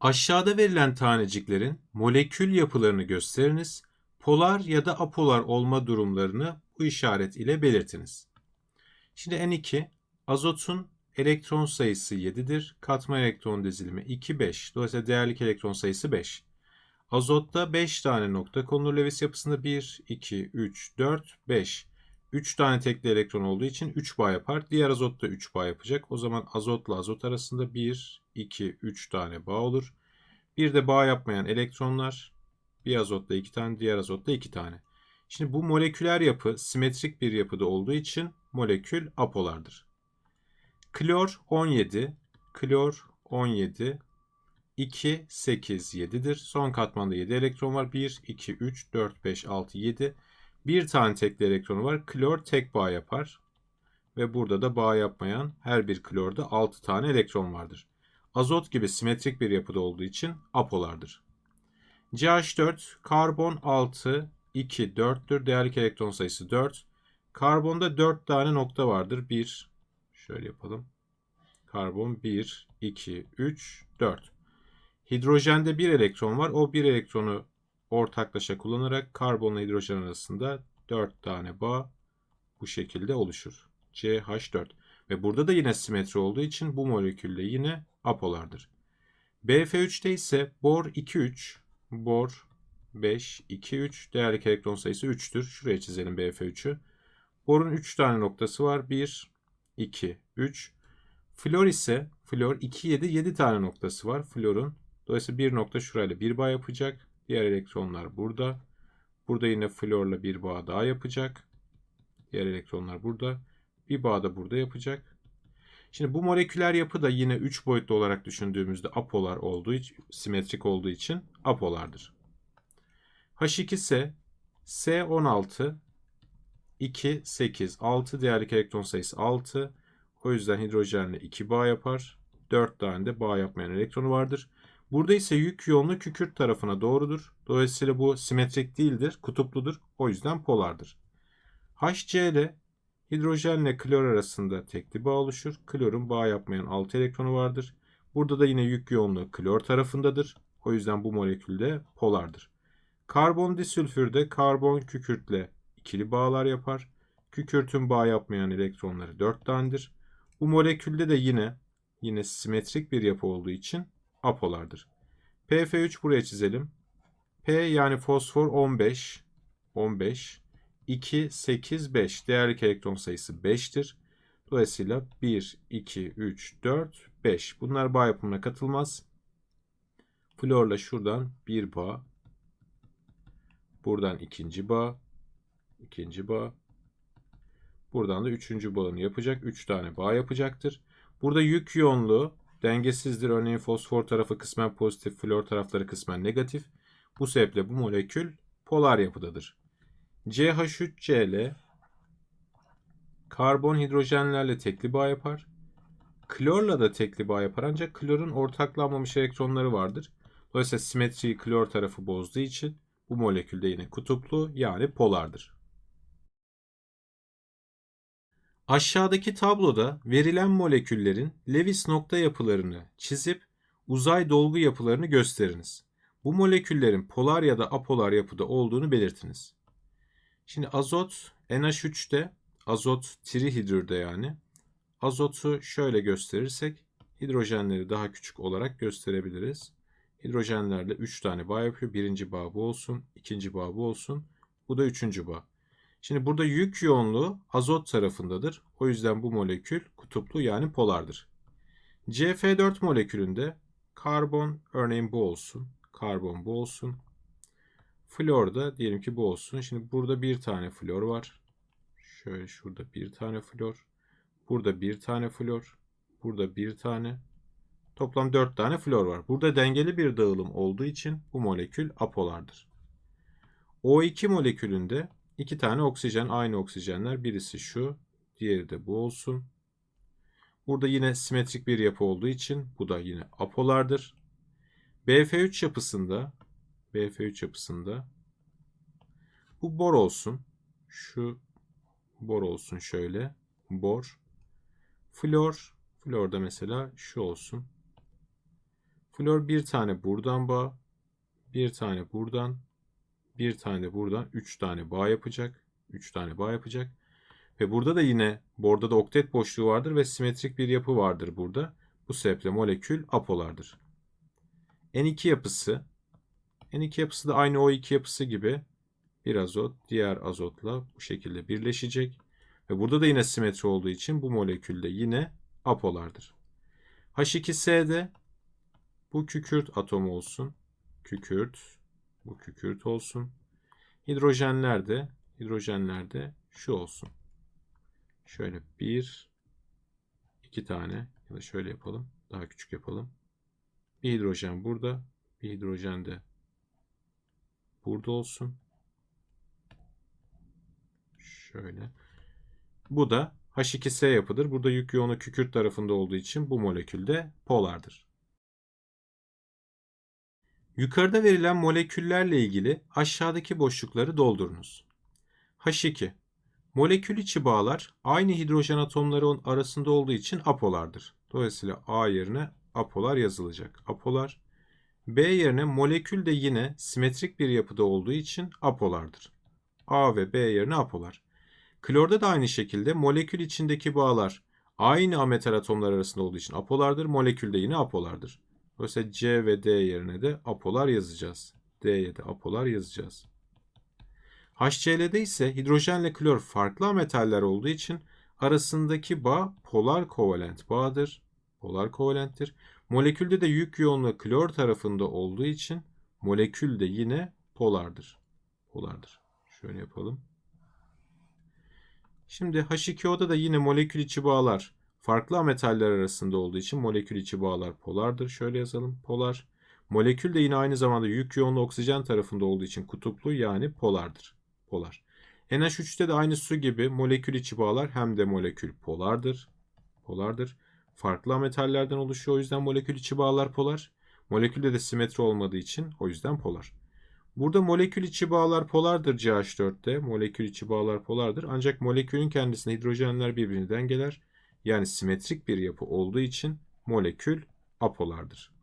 Aşağıda verilen taneciklerin molekül yapılarını gösteriniz. Polar ya da apolar olma durumlarını bu işaret ile belirtiniz. Şimdi N2 azotun elektron sayısı 7'dir. Katma elektron dizilimi 2 5. Dolayısıyla değerlik elektron sayısı 5. Azotta 5 tane nokta konulur Lewis yapısında 1 2 3 4 5. 3 tane tekli elektron olduğu için 3 bağ yapar. Diğer azot da 3 bağ yapacak. O zaman azotla azot arasında 1 2 3 tane bağ olur. Bir de bağ yapmayan elektronlar bir azotta 2 tane, diğer azotta 2 tane. Şimdi bu moleküler yapı simetrik bir yapıda olduğu için molekül apolardır. Klor 17, klor 17, 2, 8, 7'dir. Son katmanda 7 elektron var. 1, 2, 3, 4, 5, 6, 7. Bir tane tekli elektronu var. Klor tek bağ yapar. Ve burada da bağ yapmayan her bir klorda 6 tane elektron vardır. Azot gibi simetrik bir yapıda olduğu için apolardır. CH4 karbon 6, 2, 4'tür. Değerlik elektron sayısı 4. Karbonda 4 tane nokta vardır. 1, şöyle yapalım. Karbon 1, 2, 3, 4. Hidrojende bir elektron var. O bir elektronu ortaklaşa kullanarak karbonla hidrojen arasında 4 tane bağ bu şekilde oluşur. CH4. Ve burada da yine simetri olduğu için bu molekülle yine apolardır. BF3'te ise bor 2-3, bor 5, 2, 3. Değerlik elektron sayısı 3'tür. Şuraya çizelim BF3'ü. Borun 3 tane noktası var. 1, 2, 3. Flor ise flor 2, 7, 7 tane noktası var. Florun Dolayısıyla bir nokta şurayla bir bağ yapacak. Diğer elektronlar burada. Burada yine florla bir bağ daha yapacak. Diğer elektronlar burada. Bir bağ da burada yapacak. Şimdi bu moleküler yapı da yine 3 boyutlu olarak düşündüğümüzde apolar olduğu için, simetrik olduğu için apolardır. H2 ise S16 2 8 6 değerlik elektron sayısı 6. O yüzden hidrojenle 2 bağ yapar. 4 tane de bağ yapmayan elektronu vardır. Burada ise yük yoğunluğu kükürt tarafına doğrudur. Dolayısıyla bu simetrik değildir, kutupludur. O yüzden polardır. HCl hidrojenle klor arasında tekli bağ oluşur. Klorun bağ yapmayan 6 elektronu vardır. Burada da yine yük yoğunluğu klor tarafındadır. O yüzden bu molekül de polardır. Karbon disülfürde karbon kükürtle ikili bağlar yapar. Kükürtün bağ yapmayan elektronları 4 tanedir. Bu molekülde de yine yine simetrik bir yapı olduğu için apolardır. PF3 buraya çizelim. P yani fosfor 15. 15. 2, 8, 5. Değerlik elektron sayısı 5'tir. Dolayısıyla 1, 2, 3, 4, 5. Bunlar bağ yapımına katılmaz. Florla şuradan bir bağ. Buradan ikinci bağ. ikinci bağ. Buradan da üçüncü bağını yapacak. Üç tane bağ yapacaktır. Burada yük yoğunluğu dengesizdir. Örneğin fosfor tarafı kısmen pozitif, flor tarafları kısmen negatif. Bu sebeple bu molekül polar yapıdadır. CH3Cl karbon hidrojenlerle tekli bağ yapar. Klorla da tekli bağ yapar ancak klorun ortaklanmamış elektronları vardır. Dolayısıyla simetriyi klor tarafı bozduğu için bu molekül de yine kutuplu yani polardır. Aşağıdaki tabloda verilen moleküllerin Lewis nokta yapılarını çizip uzay dolgu yapılarını gösteriniz. Bu moleküllerin polar ya da apolar yapıda olduğunu belirtiniz. Şimdi azot NH3'te azot trihidrürde yani azotu şöyle gösterirsek hidrojenleri daha küçük olarak gösterebiliriz. Hidrojenlerle 3 tane bağ yapıyor. Birinci bağ bu olsun, ikinci bağ bu olsun. Bu da üçüncü bağ. Şimdi burada yük yoğunluğu azot tarafındadır. O yüzden bu molekül kutuplu yani polardır. CF4 molekülünde karbon örneğin bu olsun. Karbon bu olsun. Flor da diyelim ki bu olsun. Şimdi burada bir tane flor var. Şöyle şurada bir tane flor. Burada bir tane flor. Burada bir tane. Toplam dört tane flor var. Burada dengeli bir dağılım olduğu için bu molekül apolardır. O2 molekülünde İki tane oksijen aynı oksijenler. Birisi şu, diğeri de bu olsun. Burada yine simetrik bir yapı olduğu için bu da yine apolardır. BF3 yapısında BF3 yapısında bu bor olsun. Şu bor olsun şöyle. Bor. Flor. Florda mesela şu olsun. Flor bir tane buradan bağ, bir tane buradan, bir tane buradan, üç tane bağ yapacak. Üç tane bağ yapacak. Ve burada da yine borda da oktet boşluğu vardır ve simetrik bir yapı vardır burada. Bu sebeple molekül apolardır. N2 yapısı N2 yapısı da aynı O2 yapısı gibi bir azot diğer azotla bu şekilde birleşecek. Ve burada da yine simetri olduğu için bu molekülde yine apolardır. H2S'de bu kükürt atomu olsun. Kükürt. Bu kükürt olsun. Hidrojenlerde hidrojenlerde şu olsun. Şöyle bir iki tane ya da şöyle yapalım. Daha küçük yapalım. Bir hidrojen burada. Bir hidrojen de burada olsun. Şöyle. Bu da H2S yapıdır. Burada yük yoğunu kükürt tarafında olduğu için bu molekül de polardır. Yukarıda verilen moleküllerle ilgili aşağıdaki boşlukları doldurunuz. H2 Molekül içi bağlar aynı hidrojen atomları arasında olduğu için apolardır. Dolayısıyla A yerine apolar yazılacak. Apolar. B yerine molekül de yine simetrik bir yapıda olduğu için apolardır. A ve B yerine apolar. Klorda da aynı şekilde molekül içindeki bağlar aynı ametal atomlar arasında olduğu için apolardır. Molekül de yine apolardır. Dolayısıyla C ve D yerine de apolar yazacağız. D'ye de apolar yazacağız. HCl'de ise hidrojenle klor farklı ametaller olduğu için arasındaki bağ polar kovalent bağdır. Polar kovalenttir. Molekülde de yük yoğunluğu klor tarafında olduğu için molekül de yine polardır. Polardır. Şöyle yapalım. Şimdi H2O'da da yine molekül içi bağlar farklı ametaller arasında olduğu için molekül içi bağlar polardır. Şöyle yazalım. Polar. Molekül de yine aynı zamanda yük yoğunluğu oksijen tarafında olduğu için kutuplu yani polardır. Polar. NH3'te de aynı su gibi molekül içi bağlar hem de molekül polardır. Polardır. Farklı metallerden oluşuyor o yüzden molekül içi bağlar polar. Molekülde de simetri olmadığı için o yüzden polar. Burada molekül içi bağlar polardır CH4'te. Molekül içi bağlar polardır. Ancak molekülün kendisinde hidrojenler birbirini dengeler. Yani simetrik bir yapı olduğu için molekül apolardır.